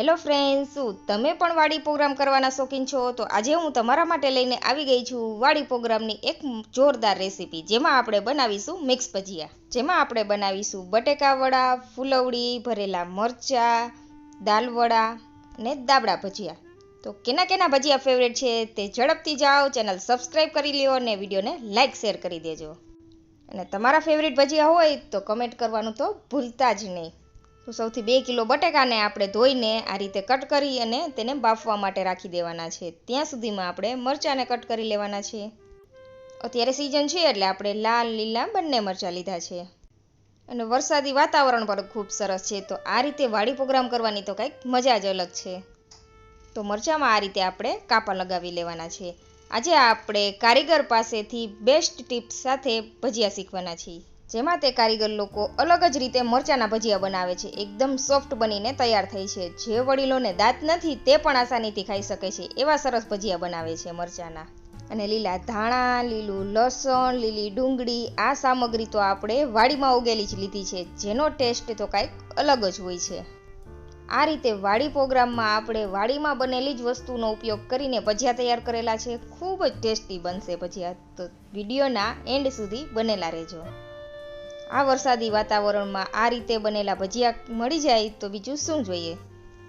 Hello friends શું તમે પણ વાડી પ્રોગ્રામ કરવાના શોખીન છો, તો આજે હું તમારા માટે લઈને આવી ગઈ છું વાડી પ્રોગ્રામની એક જોરદાર રેસીપી જેમાં આપણે બનાવીશું મિક્સ ભજીયા. જેમાં આપણે બનાવીશું બટેકા વડા, ફૂલવડી, ભરેલા મરચાં દાલવડા ને દાબડા ભજીયા. તો કેના કેના ભજીયા ફેવરેટ છે તે ઝડપથી જાઓ, ચેનલ સબસ્ક્રાઈબ કરી લ્યો અને વિડીયોને લાઇક શેર કરી દેજો. અને તમારા ફેવરેટ ભજીયા હોય તો કમેન્ટ કરવાનું તો ભૂલતા જ નહીં. તો સૌથી બે કિલો બટેકાને આપણે ધોઈને આ રીતે કટ કરી અને તેને બાફવા માટે રાખી દેવાના છે. ત્યાં સુધીમાં આપણે મરચાંને કટ કરી લેવાના છે. અત્યારે સિઝન છે એટલે આપણે લાલ, લીલા બંને મરચાં લીધા છે. અને વરસાદી વાતાવરણ પણ ખૂબ સરસ છે. તો આ રીતે વાડી પ્રોગ્રામ કરવાની તો કંઈક મજા જ અલગ છે. તો મરચાંમાં આ રીતે આપણે કાપા લગાવી લેવાના છે. આજે આપણે કારીગર પાસેથી બેસ્ટ ટિપ્સ સાથે ભજીયા શીખવાના છીએ. જેમાં તે કારીગર લોકો અલગ જ રીતે મરચાંના ભજીયા બનાવે છે. એકદમ સોફ્ટ બનીને તૈયાર થઈ છે. જે વડીલોને દાંત નથી, તે પણ આસાનીથી ખાઈ શકે છે. એવા સરસ ભજીયા બનાવે છે મરચાંના. અને લીલા ધાણા, લીલું લસણ, લીલી ડુંગળી, આ સામગ્રી તો આપણે વાડીમાં ઉગેલી જ લીધી છે. જેનો ટેસ્ટ તો કાંઈક અલગ જ હોય છે. આ રીતે વાડી પ્રોગ્રામમાં આપણે વાડીમાં બનેલી જ વસ્તુનો ઉપયોગ કરીને ભજીયા તૈયાર કરેલા છે. ખૂબ જ ટેસ્ટી બનશે ભજીયા. તો વિડીયોના એન્ડ સુધી બનેલા રહેજો. આ વરસાદી વાતાવરણમાં આ રીતે બનેલા ભજીયા મળી જાય તો બીજું શું જોઈએ?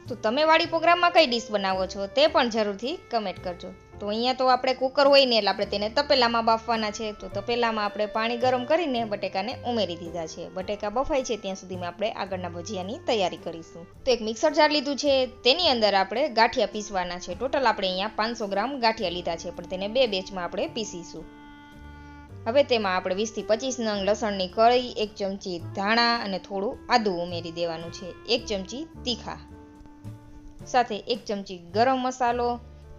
તો તમે વાળી પ્રોગ્રામમાં કઈ ડીશ બનાવો છો તે પણ જરૂરથી કમેન્ટ કરજો. તો અહીંયા તો આપણે કુકર હોય ને એટલે આપણે તેને તપેલામાં બાફવાના છે. તો તપેલામાં આપણે પાણી ગરમ કરીને બટેકાને ઉમેરી દીધા છે. બટેકા બફાય છે ત્યાં સુધીમાં આપણે આગળના ભજીયાની તૈયારી કરીશું. તો એક મિક્સર જાર લીધું છે. તેની અંદર આપણે ગાંઠિયા પીસવાના છે. ટોટલ આપણે અહીંયા પાંચસો ગ્રામ ગાંઠિયા લીધા છે. પણ તેને બે બેચમાં આપણે પીસીશું. હવે તેમાં આપણે વીસથી પચીસ નંગ લસણની કળી, એક ચમચી ધાણા અને થોડું આદું ઉમેરી દેવાનું છે. એક ચમચી તીખા. સાથે એક ચમચી ગરમ મસાલો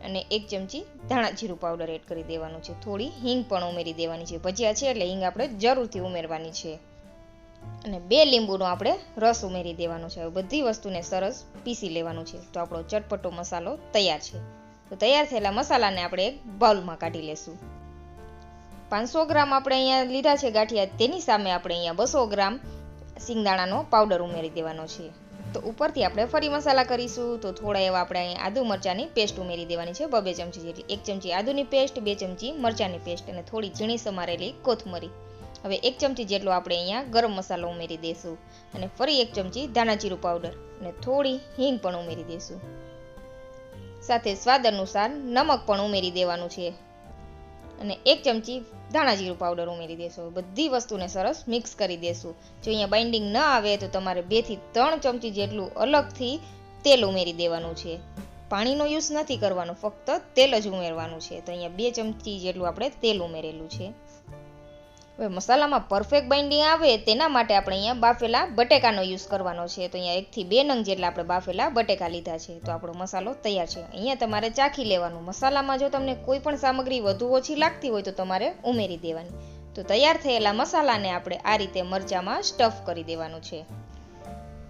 અને એક ચમચી ધાણા જીરું પાવડર એડ કરી દેવાનું છે. થોડી હિંગ પણ ઉમેરી દેવાની છે. ભજીયા છે એટલે હિંગ આપણે જરૂરથી ઉમેરવાની છે. અને બે લીંબુનો આપણે રસ ઉમેરી દેવાનો છે. હવે બધી વસ્તુને સરસ પીસી લેવાનું છે. તો આપણો ચટપટો મસાલો તૈયાર છે. તો તૈયાર થયેલા મસાલાને આપણે એક બાઉલમાં કાઢી લેશું. પાંચસો ગ્રામ આપણે અહીંયા લીધા છે ગાંઠિયા. તેની સામે આપણે અહીંયા બસો ગ્રામ સિંગદાણાનો પાવડર ઉમેરી દેવાનો છે. તો ઉપરથી આપણે ફરી મસાલા કરીશું. તો થોડા એવા આપણે અહીંયા આદુ મરચાંની પેસ્ટ ઉમેરી દેવાની છે. બબે ચમચી જેટલી. એક ચમચી આદુની પેસ્ટ બે ચમચી મરચાંની પેસ્ટ અને થોડી ઝીણી સમારેલી કોથમરી. હવે એક ચમચી જેટલો આપણે અહીંયા ગરમ મસાલો ઉમેરી દઈશું અને ફરી એક ચમચી ધાણાજીરું પાવડર અને થોડી હિંગ પણ ઉમેરી દઈશું સાથે સ્વાદ અનુસાર નમક પણ ઉમેરી દેવાનું છે. અને એક ચમચી ધાણા જીરું પાવડર ઉમેરી દેશો. બધી વસ્તુને સરસ મિક્સ કરી દેશું. જો અહીંયા બાઇન્ડિંગ ન આવે તો તમારે બેથી ત્રણ ચમચી જેટલું અલગથી તેલ ઉમેરી દેવાનું છે. પાણીનો યુઝ નથી કરવાનો, ફક્ત તેલ જ ઉમેરવાનું છે. તો અહીંયા બે ચમચી જેટલું આપણે તેલ ઉમેરેલું છે. હવે મસાલામાં પરફેક્ટ બાઇન્ડિંગ આવે તેના માટે આપણે અહીંયા બાફેલા બટેકાનો યુઝ કરવાનો છે. તો અહીંયા એકથી બે નંગ જેટલા આપણે બાફેલા બટેકા લીધા છે. તો આપણો મસાલો તૈયાર છે. અહીંયા તમારે ચાખી લેવાનું. મસાલામાં જો તમને કોઈ પણ સામગ્રી વધુ ઓછી લાગતી હોય તો તમારે ઉમેરી દેવાની. તો તૈયાર થયેલા મસાલાને આપણે આ રીતે મરચાંમાં સ્ટફ કરી દેવાનું છે.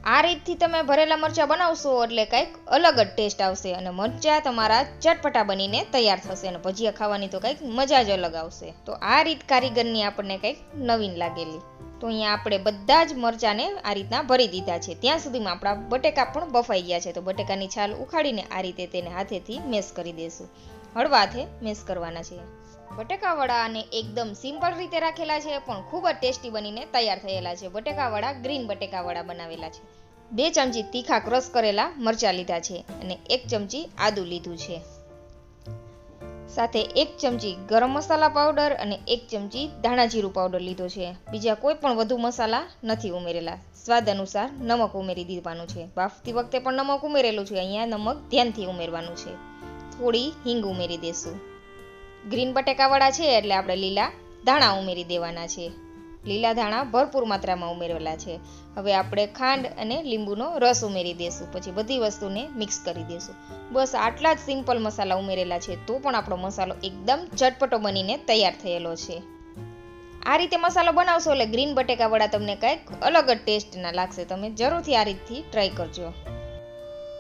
આ રીતથી તમે ભરેલા મરચાં બનાવશો એટલે કંઈક અલગ જ ટેસ્ટ આવશે અને મરચાં તમારા ચટપટા બનીને તૈયાર થશે અને ભજીયા ખાવાની તો કંઈક મજા જ અલગ આવશે. તો આ રીત કારીગરની આપણને કંઈક નવીન લાગેલી. તો અહીંયા આપણે બધા જ મરચાંને આ રીતના ભરી દીધા છે. ત્યાં સુધીમાં આપણા બટેકા પણ બફાઈ ગયા છે. તો બટેકાની છાલ ઉખાડીને આ રીતે તેને હાથેથી મેશ કરી દેશું. હળવા મિક્સ કરવાના છે બટેકા વડાને એકદમ સિમ્પલ રીતે રાખેલા છે, પણ ખૂબ જ ટેસ્ટી બનીને તૈયાર થયેલા છે. બટેકા વડા ગ્રીન બટેકા વડા બનાવેલા છે. બે ચમચી તીખા ક્રશ કરેલા મરચાં લીધા છે અને એક ચમચી આદુ લીધું છે. સાથે એક ચમચી ગરમ મસાલા પાવડર અને એક ચમચી ધાણા જીરું પાવડર લીધો છે. બીજા કોઈ પણ વધુ મસાલા નથી ઉમેરેલા. સ્વાદ અનુસાર નમક ઉમેરી દેવાનું છે. બાફતી વખતે પણ નમક ઉમેરેલું છે. અહીંયા નમક ધ્યાનથી ઉમેરવાનું છે. થોડી હિંગ ઉમેરી દેશું. ગ્રીન બટેકાવાળા છે એટલે આપણે લીલા ધાણા ઉમેરી દેવાના છે. લીલા ધાણા ભરપૂર માત્રામાં ઉમેરેલા છે. હવે આપણે ખાંડ અને લીંબુનો રસ ઉમેરી દેશું. પછી બધી વસ્તુને મિક્સ કરી દેશું. બસ આટલા જ સિમ્પલ મસાલા ઉમેરેલા છે તો પણ આપણો મસાલો એકદમ ચટપટો બનીને તૈયાર થયેલો છે. આ રીતે મસાલો બનાવશો એટલે ગ્રીન બટેકાવાળા તમને કંઈક અલગ જ ટેસ્ટના લાગશે. તમે જરૂરથી આ રીતથી ટ્રાય કરજો.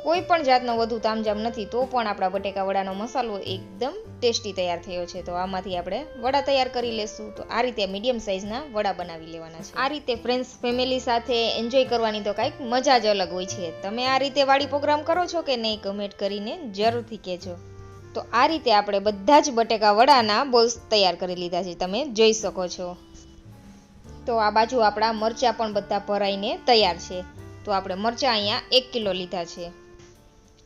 કોઈ પણ જાતનો વધુ તામજામ નથી, તો પણ આપણા બટેકા વડાનો મસાલો એકદમ ટેસ્ટી તૈયાર થયો છે. તો આમાંથી આપણે વડા તૈયાર કરી લેશું. તો આ રીતે મીડિયમ સાઇઝના વડા બનાવી લેવાના છે. આ રીતે ફ્રેન્ડ્સ ફેમિલી સાથે એન્જોય કરવાની તો કાંઈક મજા જ અલગ હોય છે. તમે આ રીતે વાળી પ્રોગ્રામ કરો છો કે નહીં કમેન્ટ કરીને જરૂરથી કહેજો. તો આ રીતે આપણે બધા જ બટેકા વડાના બોલ્સ તૈયાર કરી લીધા છે. તમે જોઈ શકો છો. તો આ બાજુ આપણા મરચાં પણ બધા ભરાઈને તૈયાર છે. તો આપણે મરચાં અહીંયા એક કિલો લીધા છે.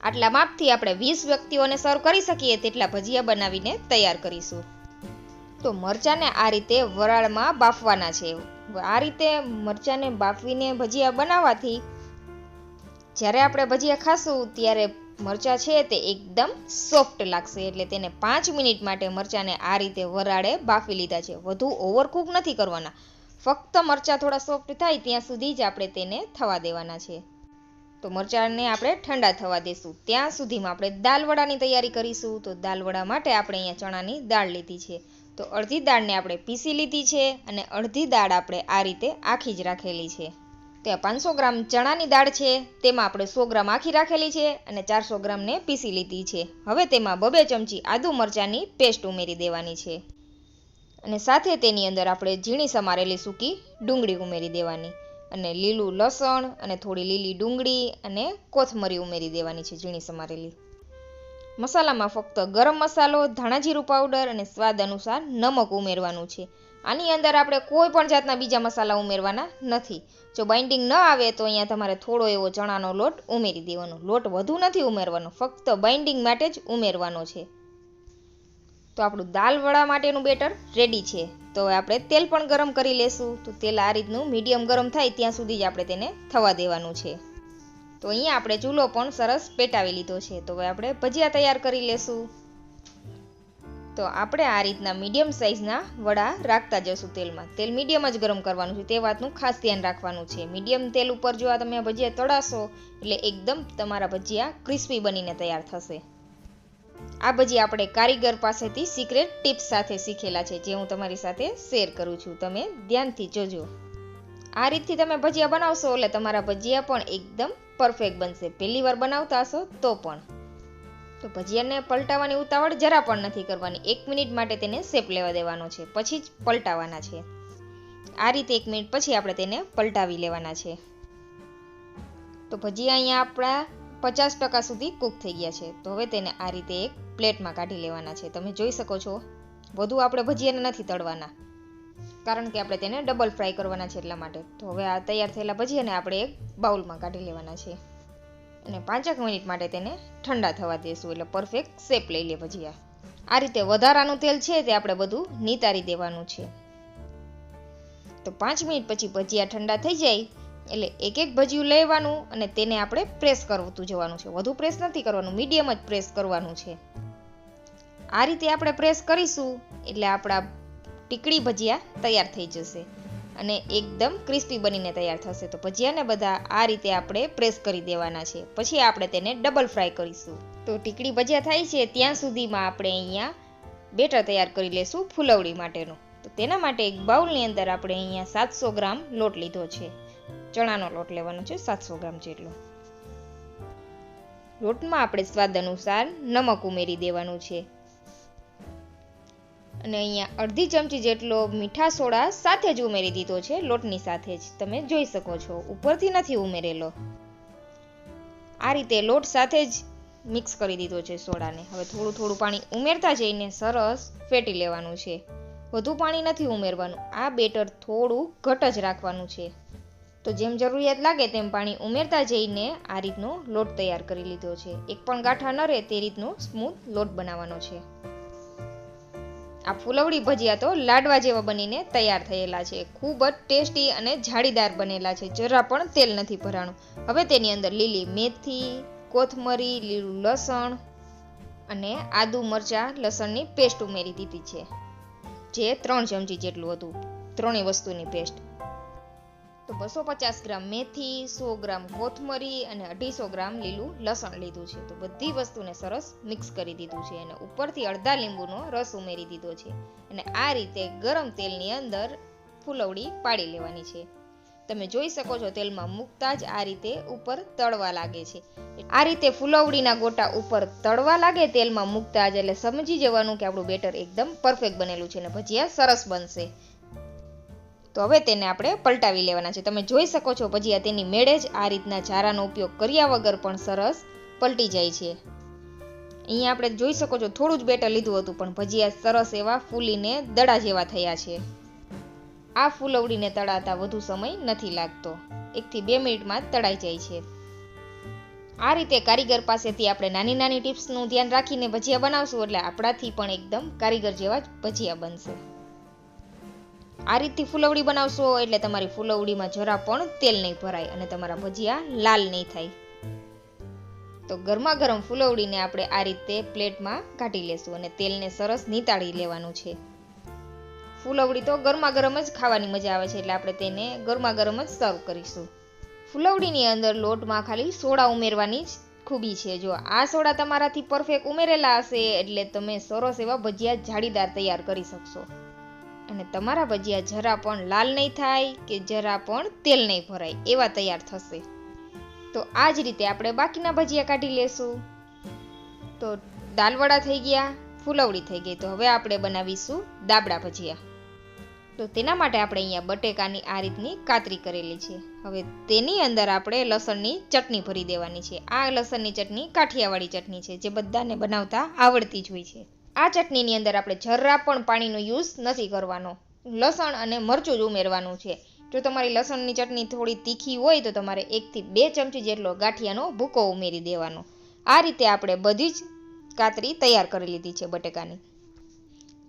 આટલા માપથી આપણે વીસ વ્યક્તિઓને સર્વ કરી શકીએ તેટલા ભજીયા બનાવીને તૈયાર કરીશું. તો મરચાંને આ રીતે વરાળમાં બાફવાના છે. આ રીતે મરચાંને બાફીને ભજીયા બનાવવાથી જ્યારે આપણે ભજીયા ખાશું ત્યારે મરચાં છે તે એકદમ સોફ્ટ લાગશે એટલે તેને પાંચ મિનિટ માટે મરચાંને આ રીતે વરાળે બાફી લીધા છે. વધુ ઓવરકુક નથી કરવાના. ફક્ત મરચાં થોડા સોફ્ટ થાય ત્યાં સુધી જ આપણે તેને થવા દેવાના છે. તો મરચાંને આપણે ઠંડા થવા દેશું. ત્યાં સુધીમાં આપણે દાલવડાની તૈયારી કરીશું. તો દાલવડા માટે આપણે અહીંયા ચણાની દાળ લીધી છે. તો અડધી દાળને આપણે પીસી લીધી છે અને અડધી દાળ આપણે આ રીતે આખી જ રાખેલી છે. ત્યાં પાંચસો ગ્રામ ચણાની દાળ છે. તેમાં આપણે સો ગ્રામ આખી રાખેલી છે અને ચારસો ગ્રામને પીસી લીધી છે. હવે તેમાં બબે ચમચી આદુ મરચાંની પેસ્ટ ઉમેરી દેવાની છે. અને સાથે તેની અંદર આપણે ઝીણી સમારેલી સૂકી ડુંગળી ઉમેરી દેવાની. અને લીલું લસણ અને થોડી લીલી ડુંગળી અને કોથમરી ઉમેરી દેવાની છે ઝીણી સમારેલી. મસાલામાં ફક્ત ગરમ મસાલો ધાણા જીરું પાવડર અને સ્વાદ અનુસાર નમક ઉમેરવાનું છે. આની અંદર આપણે કોઈ પણ જાતના બીજા મસાલા ઉમેરવાના નથી. જો બાઇન્ડિંગ ન આવે તો અહીંયા તમારે થોડો એવો ચણાનો લોટ ઉમેરી દેવાનો. લોટ વધુ નથી ઉમેરવાનો, ફક્ત બાઇન્ડિંગ માટે જ ઉમેરવાનો છે. તો આપણું દાલ વડા માટેનું બેટર રેડી છે. તો હવે આપણે તેલ પણ ગરમ કરી લેશું. તો તેલ આ રીતનું મીડિયમ ગરમ થાય ત્યાં સુધી જ આપણે તેને થવા દેવાનું છે. તો અહીંયા આપણે ચૂલો પણ સરસ પેટાવી લીધો છે. તો હવે આપણે ભજીયા તૈયાર કરી લેશું. તો આપણે આ રીતના મીડિયમ સાઇઝના વડા રાખતા જશું તેલમાં. તેલ મીડિયમ જ ગરમ કરવાનું છે. તે વાતનું ખાસ ધ્યાન રાખવાનું છે. મીડિયમ તેલ ઉપર જો આ તમે ભજીયા તળાશો, એટલે એકદમ તમારા ભજીયા ક્રિસ્પી બનીને તૈયાર થશે. આ ભજી આપણે કારીગર પાસેથી સિક્રેટ ટિપ્સ સાથે શીખેલા છે, જે હું તમારી સાથે શેર કરું છું. તમે ધ્યાનથી જોજો. આ રીતથી તમે ભજીયા બનાવશો, એટલે તમારા ભજીયા પણ એકદમ પરફેક્ટ બનશે. પહેલી વાર બનાવતા હશો તો પણ. તો ભજીયાને પલટાવવાની ઉતાવળ જરા પણ નથી કરવાની. એક મિનિટ માટે તેને શેપ લેવા દેવાનો છે. પછી જ પલટાવાના છે. આ રીતે એક મિનિટ પછી આપણે તેને પલટાવી લેવાના છે. તો ભજીયા અહીંયા આપણા પચાસ ટકા સુધી કૂક થઈ ગયા છે. તો હવે તેને આ રીતે એક પ્લેટમાં કાઢી લેવાના છે. તમે જોઈ શકો છો, વધુ આપણે ભજીયાને નથી તળવાના. કારણ કે આપણે તેને ડબલ ફ્રાય કરવાના છે એટલા માટે. તો હવે આ તૈયાર થયેલા ભજીયાને આપણે એક બાઉલમાં કાઢી લેવાના છે. અને પાંચેક મિનિટ માટે તેને ઠંડા થવા દેશું. એટલે પરફેક્ટ શેપ લઈ લે ભજીયા. આ રીતે વધારાનું તેલ છે તે આપણે બધું નિતારી દેવાનું છે. તો પાંચ મિનિટ પછી ભજીયા ઠંડા થઈ જાય. એટલે એક એક ભજીયું લેવાનું અને તેને આપણે પ્રેસ કરતું જવાનું છે. વધુ પ્રેસ નથી કરવાનું મીડિયમ જ પ્રેસ કરવાનું છે. આ રીતે આપણે પ્રેસ કરીશું એટલે આપણા ટીકડી ભજીયા તૈયાર થઈ જશે અને એકદમ ક્રિસ્પી બનીને તૈયાર થશે. તો ભજીયાને બધા આ રીતે આપણે પ્રેસ કરી દેવાના છે. પછી આપણે તેને ડબલ ફ્રાય કરીશું. તો ટીકડી ભજીયા થાય છે ત્યાં સુધીમાં આપણે અહીંયા બેટર તૈયાર કરી લેશું ફૂલવડી માટેનું. તો તેના માટે એક બાઉલની અંદર આપણે અહીંયા સાતસો ગ્રામ લોટ લીધો છે. ચણાનો લોટ લેવાનો છે, સાતસો ગ્રામ જેટલો. લોટમાં આપણે સ્વાદ અનુસાર નમક ઉમેરી દેવાનું છે. અને અહીંયા અડધી ચમચી જેટલો મીઠા સોડા સાથે જ ઉમેરી દીધો છે, લોટની સાથે જ. તમે જોઈ શકો છો, ઉપરથી નથી ઉમેરેલો. આ રીતે લોટ સાથે જ મિક્સ કરી દીધો છે સોડાને. હવે થોડું થોડું પાણી ઉમેરતા જઈને સરસ ફેટી લેવાનું છે. વધુ પાણી નથી ઉમેરવાનું. આ બેટર થોડું ઘટ જ રાખવાનું છે. તો જેમ જરૂરિયાત લાગે તેમ પાણી ઉમેરતા જઈને આ રીતનો લોટ તૈયાર કરી લીધો છે. એક પણ ગાંઠા ન રહે તે રીતનો સ્મૂથ લોટ બનાવવાનો છે. આ ફૂલવડી ભજીયા તો લાડવા જેવા બનીને તૈયાર થયેલા છે. ખૂબ જ ટેસ્ટી અને જાળીદાર બનેલા છે. જરા પણ તેલ નથી ભરાણું. હવે તેની અંદર લીલી મેથી, કોથમરી, લીલું લસણ અને આદુ મરચાં લસણની પેસ્ટ ઉમેરી દીધી છે. જે ત્રણ ચમચી જેટલું હતું. ત્રણેય વસ્તુની પેસ્ટ. તો બસો પચાસ ગ્રામ મેથી, સો ગ્રામ કોથમરી અને અઢીસો ગ્રામ લીલું લસણ લીધું છે. તો બધી વસ્તુને સરસ મિક્સ કરી દીધું છે અને ઉપરથી અડધા લીંબુનો રસ ઉમેરી દીધો છે. અને આ રીતે ગરમ તેલની અંદર ફૂલવડી પાડી લેવાની છે. તમે જોઈ શકો છો તેલમાં મૂકતા જ આ રીતે ઉપર તળવા લાગે છે. આ રીતે ફુલવડીના ગોટા ઉપર તળવા લાગે તેલમાં મૂકતા જ એટલે સમજી જવાનું કે આપણું બેટર એકદમ પરફેક્ટ બનેલું છે અને ભજીયા સરસ બનશે. તો હવે તેને આપણે પલટાવી લેવાના છે. તમે જોઈ શકો છો ભજીયા તેની મેળે જ આ રીતના ચારાનો ઉપયોગ કર્યા વગર પણ સરસ પલટી જાય છે. અહીંયા આપણે જોઈ શકો છો, થોડું જ બેટર લીધું હતું, પણ ભજીયા સરસ એવા ફૂલીને દડા જેવા થયા છે. આ ફૂલવડીને તળાતા વધુ સમય નથી લાગતો. એકથી બે મિનિટમાં તળાઈ જાય છે. આ રીતે કારીગર પાસેથી આપણે નાની નાની ટિપ્સનું ધ્યાન રાખીને ભજીયા બનાવશું, એટલે આપણાથી પણ એકદમ કારીગર જેવા જ ભજીયા બનશે. આ રીતથી ફૂલવડી બનાવશો એટલે તમારી ફૂલવડીમાં જરા પણ તેલ નહીં ભરાય અને તમારા ભજીયા લાલ નહીં થાય. તો ગરમા ગરમ ફૂલવડીને આપણે આ રીતે પ્લેટમાં કાઢી લેશું અને તેલને સરસ નીતાળી લેવાનું છે. ફૂલવડી તો ગરમા ગરમ જ ખાવાની મજા આવે છે એટલે આપણે તેને ગરમા ગરમ જ સર્વ કરીશું. ફૂલવડીની અંદર લોટમાં ખાલી સોડા ઉમેરવાની જ ખૂબી છે. જો આ સોડા તમારાથી પરફેક્ટ ઉમેરેલા હશે એટલે તમે સરસ એવા ભજીયા જાળીદાર તૈયાર કરી શકશો. અને તમારા ભજીયા જરા પણ લાલ નહીં થાય કે જરા પણ તેલ નહીં ભરાય, એવા તૈયાર થશે. તો આ જ રીતે આપણે બાકીના ભજીયા કાઢી લેશું. તો દાલવડા થઈ ગયા, ફૂલવડી થઈ ગઈ, તો હવે આપણે બનાવીશું દાબડા ભજીયા. તો તેના માટે આપણે અહીંયા બટેકાની આ રીતની કાતરી કરેલી છે. હવે તેની અંદર આપણે લસણની ચટણી ભરી દેવાની છે. આ લસણની ચટણી કાઠિયાવાડી ચટણી છે, જે બધાને બનાવતા આવડતી જ હોય છે. આ ચટણીની અંદર આપણે જરા પણ પાણીનો યુઝ નથી કરવાનો. લસણ અને મરચું જ ઉમેરવાનું છે. જો તમારી લસણની ચટણી થોડી તીખી હોય તો તમારે એકથી બે ચમચી જેટલો ગાંઠિયાનો ભૂકો ઉમેરી દેવાનો. આ રીતે આપણે બધી જ કાતરી તૈયાર કરી લીધી છે બટેકાની.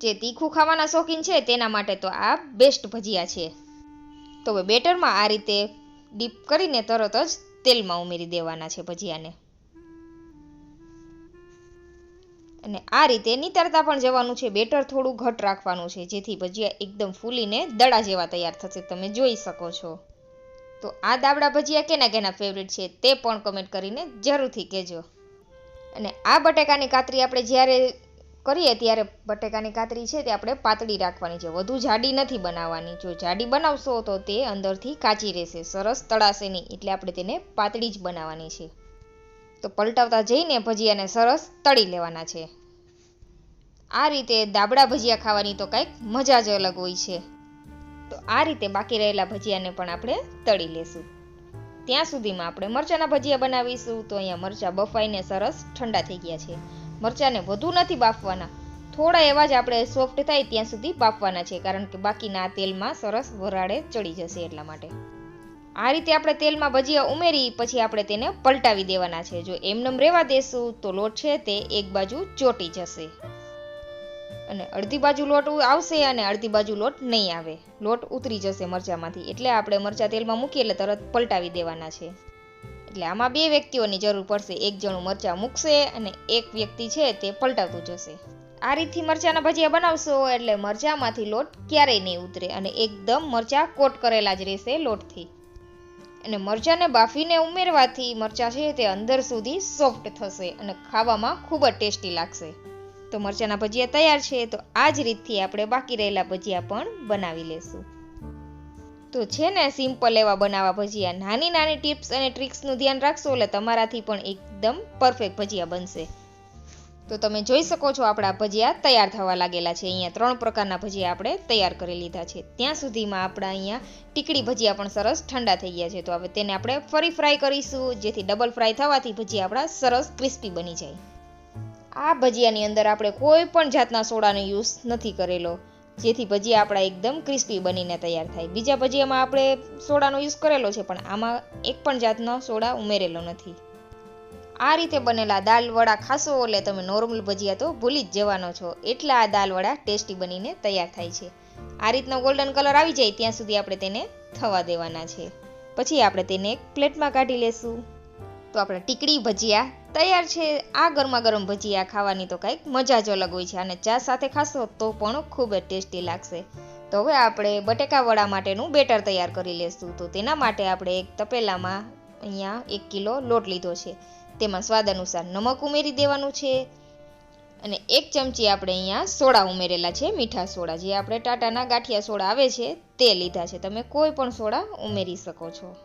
જે તીખું ખાવાના શોખીન છે તેના માટે તો આ બેસ્ટ ભજીયા છે. તો હવે બેટરમાં આ રીતે ડીપ કરીને તરત જ તેલમાં ઉમેરી દેવાના છે ભજીયાને. અને આ રીતે નીતરતા પણ જવાનું છે. બેટર થોડું ઘટ રાખવાનું છે, જેથી ભજીયા એકદમ ફૂલીને દડા જેવા તૈયાર થશે. તમે જોઈ શકો છો. તો આ દાબડા ભજીયા કેના કેના ફેવરેટ છે તે પણ કમેન્ટ કરીને જરૂરથી કહેજો. અને આ બટેકાની કાતરી આપણે જ્યારે કરીએ ત્યારે બટેકાની કાતરી છે તે આપણે પાતળી રાખવાની છે. વધુ જાડી નથી બનાવવાની. જો જાડી બનાવશો તો તે અંદરથી કાચી રહેશે. સરસ તળાશે નહીં એટલે આપણે તેને પાતળી જ બનાવવાની છે. તો પલટાવતા જઈને ભજીયાને સરસ તળી લેવાના છે. આ રીતે દાબડા ભજીયા ખાવાની તો કંઈક મજા જ અલગ હોય છે. તો આ રીતે બાકી રહેલા ભજીયાને પણ આપણે તળી લેશું. ત્યાં સુધીમાં આપણે મરચાના ભજીયા બનાવીશું તો અહીંયા મરચાં બફાઈને સરસ ઠંડા થઈ ગયા છે. મરચાંને વધુ નથી બાફવાના. થોડા એવા જ આપણે સોફ્ટ થાય ત્યાં સુધી બાફવાના છે કારણ કે બાકીના તેલમાં સરસ વરાળે ચડી જશે એટલા માટે. આ રીતે આપણે તેલમાં ભજીયા ઉમેરી, પછી આપણે તેને પલટાવી દેવાના છે. જો એમનેમ રહેવા દેશું, તો લોટ છે તે એક બાજુ ચોટી જશે. અને અડધી બાજુ લોટ આવશે અને અડધી બાજુ લોટ નહીં આવે. લોટ ઉતરી જશે મરચામાંથી. એટલે આપણે મરચા તેલમાં મૂકીએ એટલે તરત પલટાવી દેવાના છે. એટલે આમાં બે વ્યક્તિઓની જરૂર પડશે. એક જણું મરચા મૂકશે અને એક વ્યક્તિ છે તે પલટાવતું જશે. આ રીતથી મરચાના ભજીયા બનાવશો એટલે મરચામાંથી લોટ ક્યારેય નહીં ઉતરે અને એકદમ મરચા કોટ કરેલા જ રહેશે લોટથી. અને મરચાંને બાફીને ઉમેરવાથી મરચાં છે તે અંદર સુધી સોફ્ટ થશે અને ખાવામાં ખૂબ જ ટેસ્ટી લાગશે. તો મરચાંના ભજીયા તૈયાર છે, તો આ જ રીતથી આપણે બાકી રહેલા ભજીયા પણ બનાવી લેશું. તો છે ને સિમ્પલ એવા બનાવવા ભજીયા. નાની નાની ટિપ્સ અને ટ્રિક્સનું ધ્યાન રાખશો એટલે તમારાથી પણ એકદમ પરફેક્ટ ભજીયા બનશે. તો તમે જોઈ શકો છો આપણા ભજીયા તૈયાર થવા લાગેલા છે. અહીંયા ત્રણ પ્રકારના ભજીયા આપણે તૈયાર કરી લીધા છે. ત્યાં સુધીમાં આપણા અહીંયા ટીકડી ભજીયા પણ સરસ ઠંડા થઈ ગયા છે. તો હવે તેને આપણે ફરી ફ્રાય કરીશું, જેથી ડબલ ફ્રાય થવાથી ભજીયા આપણા સરસ ક્રિસ્પી બની જાય. આ ભજીયાની અંદર આપણે કોઈ પણ જાતના સોડાનો યુઝ નથી કરેલો, જેથી ભજીયા આપણા એકદમ ક્રિસ્પી બનીને તૈયાર થાય. બીજા ભજીયામાં આપણે સોડાનો યુઝ કરેલો છે, પણ આમાં એક પણ જાતનો સોડા ઉમેરેલો નથી. આ રીતે બનેલા દાલ વડા ખાશો એટલે તમે નોર્મલ ભજીયા તો ભૂલી જ જવાનો છો. એટલા આ દાલ વડા ટેસ્ટી બનીને તૈયાર થાય છે. આ રીતનો ગોલ્ડન કલર આવી જાય ત્યાં સુધી આપણે તેને થવા દેવાના છે. પછી આપણે તેને એક પ્લેટમાં કાઢી લેશું. તો આપણે ટીકડી ભજીયા તૈયાર છે. આ ગરમા ગરમ ભજીયા ખાવાની તો કંઈક મજા જ અલગ હોય છે અને ચા સાથે ખાશો તો પણ ખૂબ જ ટેસ્ટી લાગશે. તો હવે આપણે બટેકા વડા માટેનું બેટર તૈયાર કરી લેશું. તો તેના માટે આપણે એક તપેલામાં અહીંયા એક કિલો લોટ લીધો છે. તેમાં સ્વાદ અનુસાર નમક ઉમેરી દેવાનું છે. અને એક ચમચી આપણે અહીંયા સોડા ઉમેરેલા છે, મીઠા સોડા. જે આપણે ટાટાના ગાંઠિયા સોડા આવે છે, તે લીધા છે. તમે કોઈ પણ સોડા ઉમેરી શકો છો.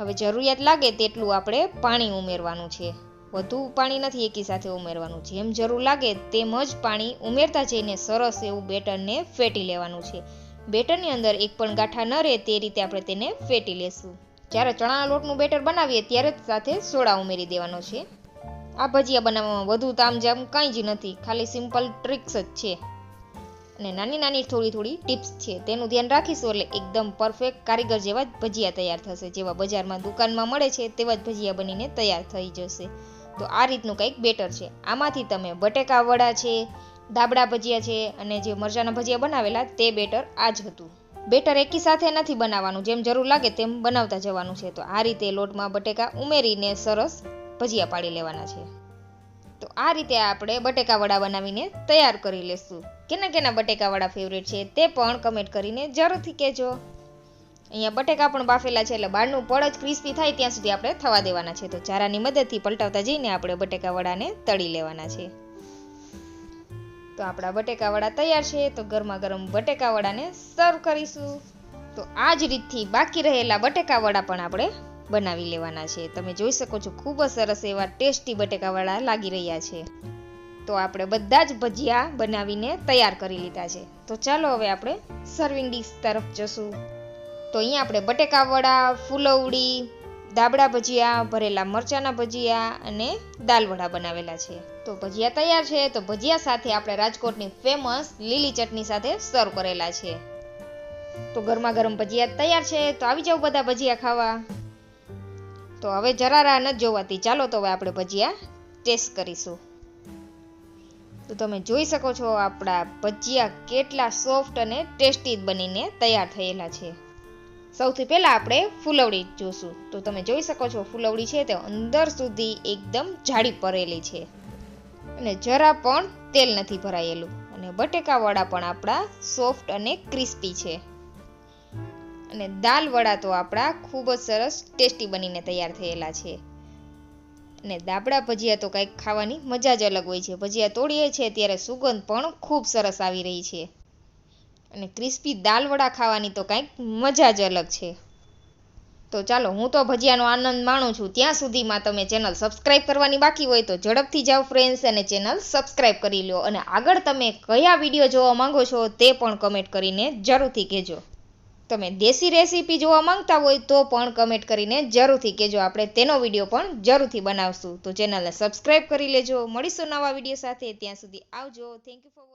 હવે જરૂરિયાત લાગે તેટલું આપણે પાણી ઉમેરવાનું છે. વધુ પાણી નથી એકી સાથે ઉમેરવાનું. જેમ જરૂર લાગે તેમ જ પાણી ઉમેરતા જઈને સરસ એવું બેટરને ફેટી લેવાનું છે. બેટરની અંદર એક પણ ગાંઠા ન રહે તે રીતે આપણે તેને ફેટી લેશું. જ્યારે ચણાના લોટનું બેટર બનાવીએ ત્યારે જ સાથે સોડા ઉમેરી દેવાનો છે. આ ભજીયા બનાવવામાં વધુ તામજામ કાંઈ જ નથી, ખાલી સિમ્પલ ટ્રિક્સ જ છે. અને નાની નાની થોડી થોડી ટિપ્સ છે, તેનું ધ્યાન રાખીશું એટલે એકદમ પરફેક્ટ કારીગર જેવા જ ભજીયા તૈયાર થશે. જેવા બજારમાં દુકાનમાં મળે છે, તેવા જ ભજીયા બનીને તૈયાર થઈ જશે. તો આ રીતનું કંઈક બેટર છે. આમાંથી તમે બટેકા વડા છે દાબડા ભજીયા છે અને જે મરચાના ભજીયા બનાવેલા તે બેટર આ જ હતું. બેટર એકી સાથે નથી બનાવવાનું. જેમ જરૂર લાગે તેમ બનાવતા જવાનું છે. તો આ રીતે લોટમાં બટેકા ઉમેરીને સરસ ભજીયા પાડી લેવાના છે. તો આ રીતે આપણે બટેકા વડા બનાવીને તૈયાર કરી લેશું. કેના કેના બટેકા વડા ફેવરેટ છે તે પણ કમેન્ટ કરીને જરૂરથી કહેજો. અહીંયા બટેકા પણ બાફેલા છે એટલે બહારનું પડ જ ક્રિસ્પી થાય ત્યાં સુધી આપણે થવા દેવાના છે. તો ચારાની મદદથી પલટાવતા જઈને આપણે બટેકા વડાને તળી લેવાના છે. તો આપણા બટેકા વડા તૈયાર છે, તો ગરમા ગરમ બટેકા વડાને સર્વ કરીશું. તો આ જ રીતથી બાકી રહેલા બટેકા વડા પણ આપણે બનાવી લેવાના છે. તમે જોઈ શકો છો, ખૂબ જ સરસ એવા ટેસ્ટી બટેકા વડા લાગી રહ્યા છે. તો આપણે બધા જ ભજીયા બનાવીને તૈયાર કરી લીધા છે. તો ચાલો હવે આપણે સર્વિંગ ડીશ તરફ જશું. તો અહીંયા આપણે બટેકા વડા ફૂલવડી દાબડા ભજીયા, ભરેલા મરચાના ભજીયા અને દાલવડા બનાવેલા છે. તો ભજીયા તૈયાર છે, તો ભજીયા સાથે આપણે રાજકોટની ફેમસ લીલી ચટણી સાથે સર્વ કરેલા છે. તો ગરમા ગરમ ભજીયા તૈયાર છે, તો આવી જાવ બધા ભજીયા ખાવા. તો હવે જરા રાહ નથી જોવાતી, ચાલો તો હવે આપણે ભજીયા ટેસ્ટ કરીશું. તો તમે જોઈ શકો છો, આપણા ભજીયા કેટલા સોફ્ટ અને ટેસ્ટી બનીને તૈયાર થયેલા છે. સૌથી પહેલાં આપણે ફૂલવડી જોશું. તો તમે જોઈ શકો છો, ફૂલવડી છે તે અંદર સુધી એકદમ જાડી પરેલી છે. અને જરા પણ તેલ નથી ભરાયેલું. અને બટેકા વડા પણ આપણા સોફ્ટ અને ક્રિસ્પી છે. અને દાલ વડા તો આપણા ખૂબ જ સરસ ટેસ્ટી બનીને તૈયાર થયેલા છે. અને દાબડા ભજીયા તો કંઈક ખાવાની મજા જ અલગ હોય છે. ભજીયા તોડીએ છીએ ત્યારે સુગંધ પણ ખૂબ સરસ આવી રહી છે. અને ક્રિસ્પી દાલવડા ખાવાની તો કંઈક મજા જ અલગ છે. તો ચાલો, હું તો ભજીયાનો આનંદ માણું છું. ત્યાં સુધીમાં તમે ચેનલ સબસ્ક્રાઇબ કરવાની બાકી હોય તો ઝડપથી જાઓ ફ્રેન્ડ્સ અને ચેનલ સબસ્ક્રાઇબ કરી લો અને આગળ તમે કયા વીડિયો જોવા માંગો છો તે પણ કમેન્ટ કરીને જરૂરથી કહેજો. તમે દેશી રેસીપી જોવા માંગતા હોય તો પણ કમેન્ટ કરીને જરૂરથી કહેજો. આપણે તેનો વીડિયો પણ જરૂરથી બનાવશું. તો ચેનલને સબસ્ક્રાઇબ કરી લેજો. મળીશું નવા વીડિયો સાથે. ત્યાં સુધી આવજો. Thank you for